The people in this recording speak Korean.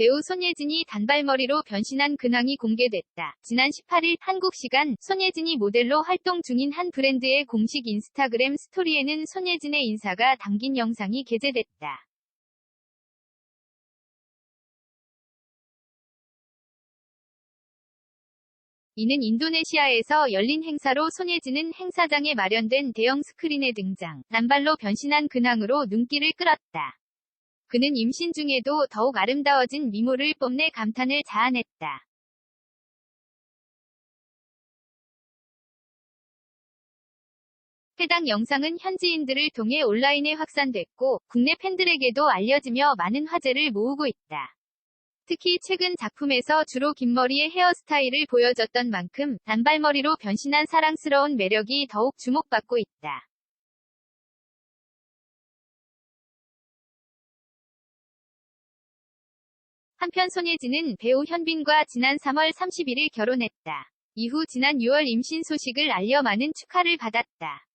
배우 손예진이 단발머리로 변신한 근황이 공개됐다. 지난 18일 한국 시간 손예진이 모델로 활동 중인 한 브랜드의 공식 인스타그램 스토리에는 손예진의 인사가 담긴 영상이 게재됐다. 이는 인도네시아에서 열린 행사로 손예진은 행사장에 마련된 대형 스크린에 등장, 단발로 변신한 근황으로 눈길을 끌었다. 그는 임신 중에도 더욱 아름다워진 미모를 뽐내 감탄을 자아냈다. 해당 영상은 현지인들을 통해 온라인에 확산됐고 국내 팬들에게도 알려지며 많은 화제를 모으고 있다. 특히 최근 작품에서 주로 긴 머리의 헤어스타일을 보여줬던 만큼 단발머리로 변신한 사랑스러운 매력이 더욱 주목받고 있다. 한편 손예진은 배우 현빈과 지난 3월 31일 결혼했다. 이후 지난 6월 임신 소식을 알려 많은 축하를 받았다.